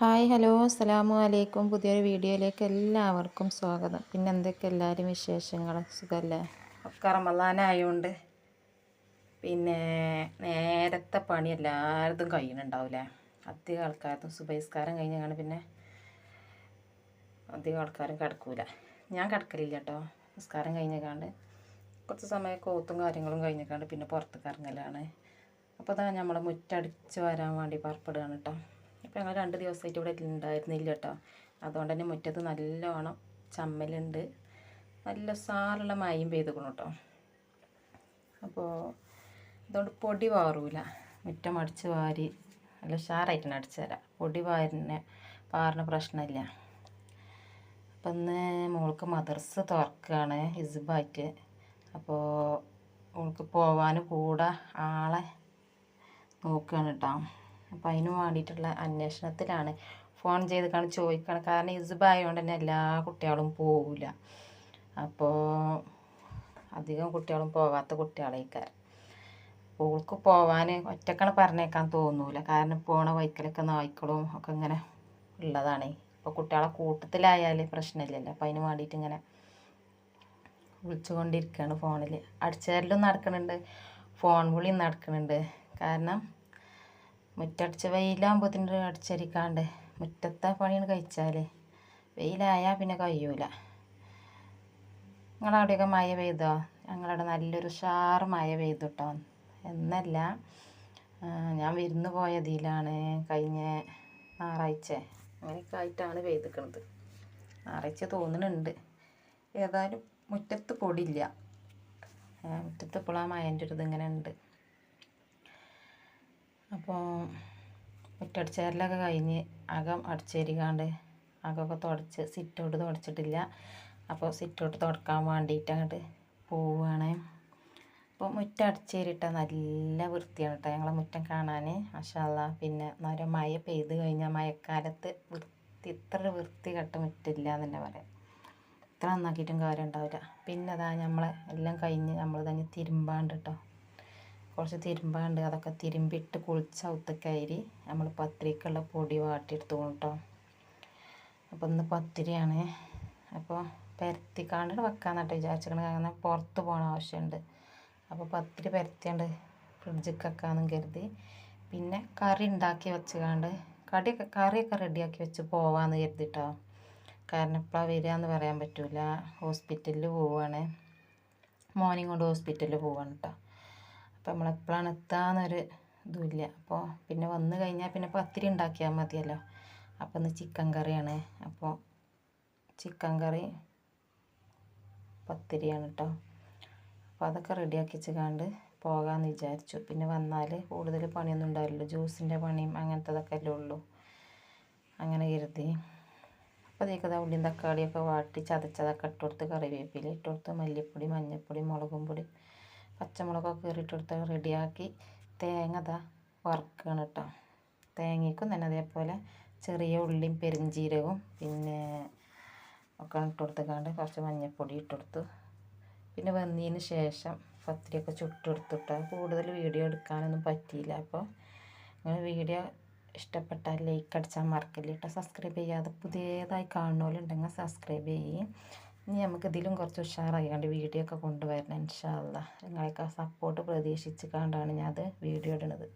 Hi hello അസ്സലാമു അലൈക്കും. പുതിയൊരു വീഡിയോയിലേക്ക് എല്ലാവർക്കും സ്വാഗതം. പിന്നെ എന്തൊക്കെ എല്ലാവരും വിശേഷങ്ങൾ? സുഖമല്ലേ ഒക്കെ പിന്നെ നേരത്തെ പണി എല്ലായിടത്തും കഴിയുന്നുണ്ടാവില്ലേ അധികം ആൾക്കാർക്കും സുബൈസ്കാരം കഴിഞ്ഞാണ് പിന്നെ അധികം ആൾക്കാരും കിടക്കൂല. ഞാൻ കിടക്കലില്ല കേട്ടോ നിസ്കാരം കഴിഞ്ഞേക്കാണ്ട് കുറച്ച് സമയം കോത്തും കാര്യങ്ങളും കഴിഞ്ഞേക്കാണ്ട് പിന്നെ പുറത്തേക്ക് ഇറങ്ങലാണ്. അപ്പോൾ അതാണ് നമ്മൾ മുറ്റടിച്ച് വരാൻ വേണ്ടി പുറപ്പെടുകയാണ് കേട്ടോ ഇപ്പം ഞങ്ങൾ രണ്ട് ദിവസമായിട്ട് ഇവിടെ ഉണ്ടായിരുന്നില്ല കേട്ടോ അതുകൊണ്ട് തന്നെ മുറ്റത്ത് നല്ലോണം ചമ്മലുണ്ട്. നല്ല സാറുള്ള മയം പെയ്തുക്കണം കേട്ടോ അപ്പോൾ അതുകൊണ്ട് പൊടി വാറൂല. മുറ്റം അടിച്ച് വാരി നല്ല ഷാറായിട്ട് അടിച്ചു തരാം പൊടി വാരിനെ പാറിന് പ്രശ്നമില്ല അപ്പം ഇന്ന് മോൾക്ക് മദർസ് തുറക്കുകയാണ് ഹിസ്ബായിട്ട്. അപ്പോൾ മോൾക്ക് പോവാൻ കൂടെ ആളെ നോക്കുകയാണ് കേട്ടോ അപ്പോൾ അതിന് വേണ്ടിയിട്ടുള്ള അന്വേഷണത്തിലാണ്. ഫോൺ ചെയ്ത് കാണാൻ ചോദിക്കണം. കാരണം ഇസുബായതുകൊണ്ട് തന്നെ എല്ലാ കുട്ടികളും പോവില്ല അപ്പോൾ അധികം കുട്ടികളും പോകാത്ത കുട്ടികളേക്കാർ ഓൾക്ക് പോവാൻ ഒറ്റക്കണ പറഞ്ഞേക്കാൻ തോന്നൂല. കാരണം പോണ വൈക്കലൊക്കെ നായ്ക്കളും ഒക്കെ ഇങ്ങനെ ഉള്ളതാണ്. ഇപ്പോൾ കുട്ടികളെ കൂട്ടത്തിലായാൽ പ്രശ്നമില്ലല്ലോ അപ്പം അതിന് വേണ്ടിയിട്ട് ഇങ്ങനെ വിളിച്ചുകൊണ്ടിരിക്കുകയാണ് ഫോണിൽ അടിച്ചേരലും നടക്കുന്നുണ്ട് ഫോൺ വിളിയും നടക്കുന്നുണ്ട് കാരണം മുറ്റടിച്ച് വെയിലാകുമ്പോഴത്തേന് അടിച്ചരിക്കാണ്ട് മുറ്റത്തെ പണിയാണ് കഴിച്ചാൽ വെയിലായാൽ പിന്നെ കഴിയൂല. നിങ്ങളവിടെയൊക്കെ മഴ പെയ്തോ? ഞങ്ങളവിടെ നല്ലൊരു ഷാറ് മഴ പെയ്തു കേട്ടോ എന്നല്ല ഞാൻ വിരുന്ന് പോയതിലാണ് കഴിഞ്ഞ ഞായറാഴ്ച. അങ്ങനെയൊക്കെ ആയിട്ടാണ് പെയ്തിക്കണത്. ഞായറാഴ്ച തോന്നുന്നുണ്ട്. ഏതായാലും മുറ്റത്ത് പൊടിയില്ല. മുറ്റത്ത് ഇപ്പോൾ ആ മഴന്റെ ഒരു ഇതിങ്ങനെ ഉണ്ട്. അപ്പോൾ മുറ്റടിച്ചേരലൊക്കെ കഴിഞ്ഞ് അകം അടിച്ചേരിക്കാണ്ട് അകമൊക്കെ തുടച്ച് സിറ്റൗട്ട് തുടച്ചിട്ടില്ല. അപ്പോൾ സിറ്റൗട്ട് തുടക്കാൻ വേണ്ടിയിട്ട് അങ്ങോട്ട് പോവുകയാണ് അപ്പോൾ മുറ്റം അടിച്ചേരിട്ടാൽ നല്ല വൃത്തിയാണ് കേട്ടോ ഞങ്ങളെ മുറ്റം കാണാൻ മഷാല്ല പിന്നെ നേരെ മഴ പെയ്ത് കഴിഞ്ഞാൽ മഴക്കാലത്ത് വൃത്തി ഇത്ര വൃത്തി കെട്ട മുറ്റില്ല എന്ന് പറയാം. ഇത്ര നന്നാക്കിയിട്ടും കാര്യം ഉണ്ടാവില്ല പിന്നെ അതാ നമ്മളെ എല്ലാം കഴിഞ്ഞ് നമ്മൾ തന്നെ തിരുമ്പാണ്ട് കേട്ടോ കുറച്ച് തിരുമ്പാണ്ട്. അതൊക്കെ തിരുമ്പിട്ട് കുളിച്ച ഉത്തക്കയരി നമ്മൾ പത്തിരിക്കുള്ള പൊടി വാട്ടിയെടുത്തു കേട്ടോ അപ്പോൾ ഇന്ന് പത്തിരിയാണ്. അപ്പോൾ പരത്തിക്കാണ്ട് വെക്കാന്നിട്ട് വിചാരിച്ചിരിക്കണത് കാരണം പുറത്ത് പോകണ ആവശ്യമുണ്ട് അപ്പോൾ പത്തിരി പരത്തിയാണ്ട് ഫ്രിഡ്ജിൽ വെക്കാമെന്നും കരുതി. പിന്നെ കറി ഉണ്ടാക്കി വെച്ചുകാണ്ട് കടിയൊക്കെ കറിയൊക്കെ റെഡിയാക്കി വെച്ച് പോവാമെന്ന് കരുതിട്ടോ. കാരണം എപ്പോഴാണ് വരിക എന്ന് പറയാൻ പറ്റില്ല ഹോസ്പിറ്റലിൽ പോവുകയാണ് മോർണിംഗ് കൊണ്ട് ഹോസ്പിറ്റലിൽ പോവാണ് കേട്ടോ അപ്പോൾ നമ്മൾ എപ്പോഴാണ് എത്താന്നൊരു ഇതുമില്ല അപ്പോൾ പിന്നെ വന്നു കഴിഞ്ഞാൽ പിന്നെ പത്തിരി ഉണ്ടാക്കിയാൽ മതിയല്ലോ. അപ്പോൾ ഇന്ന് ചിക്കൻ കറിയാണ്. അപ്പോൾ ചിക്കൻ കറി പത്തിരിയാണ് കേട്ടോ അപ്പോൾ അതൊക്കെ റെഡിയാക്കി വെച്ചുകൊണ്ട് പോകാമെന്ന് വിചാരിച്ചു. പിന്നെ വന്നാൽ കൂടുതൽ പണിയൊന്നും ഉണ്ടാവില്ലല്ലോ. ജ്യൂസിന്റെ പണിയും അങ്ങനത്തതൊക്കെ അല്ലേ ഉള്ളൂ. അങ്ങനെ കരുതി. അപ്പോൾ അതേക്കതാ ഉള്ളിയും തക്കാളിയൊക്കെ വാട്ടി ചതച്ചതൊക്കെ ഇട്ടുകൊടുത്ത് കറിവേപ്പില ഇട്ടുകൊടുത്ത് മല്ലിപ്പൊടി മഞ്ഞൾപ്പൊടി മുളകും പൊടി പച്ചമുളകൊക്കെ കീറിയിട്ടെടുത്ത് റെഡിയാക്കി തേങ്ങ ഇതാ വറുക്കുകയാണ് കേട്ടോ തേങ്ങയ്ക്കും തന്നെ അതേപോലെ ചെറിയ ഉള്ളിയും പെരിഞ്ചീരകവും പിന്നെ ഒക്കെ ഇട്ട് കുറച്ച് മഞ്ഞൾപ്പൊടി ഇട്ടെടുത്തു പിന്നെ വന്നതിന് ശേഷം പത്തിരിയൊക്കെ ചുട്ടെടുത്തിട്ട്. കൂടുതൽ വീഡിയോ എടുക്കാനൊന്നും പറ്റിയില്ല. അപ്പോൾ നിങ്ങൾ വീഡിയോ ഇഷ്ടപ്പെട്ടാൽ ലൈക്ക് അടിച്ചാൽ മറക്കില്ല കേട്ടോ സബ്സ്ക്രൈബ് ചെയ്യാതെ പുതിയതായി കാണുന്നവരുണ്ടെങ്കിൽ സബ്സ്ക്രൈബ് ചെയ്യും. ഇനി നമുക്ക് ഇതിലും കുറച്ച് ഉഷാറായിക്കാണ്ട് വീഡിയോ ഒക്കെ കൊണ്ടുവരണം ഇൻഷാല്ല നിങ്ങളെയൊക്കെ സപ്പോർട്ട് പ്രതീക്ഷിച്ച് കണ്ടാണ് ഞാൻ അത് വീഡിയോ ഇടുന്നത്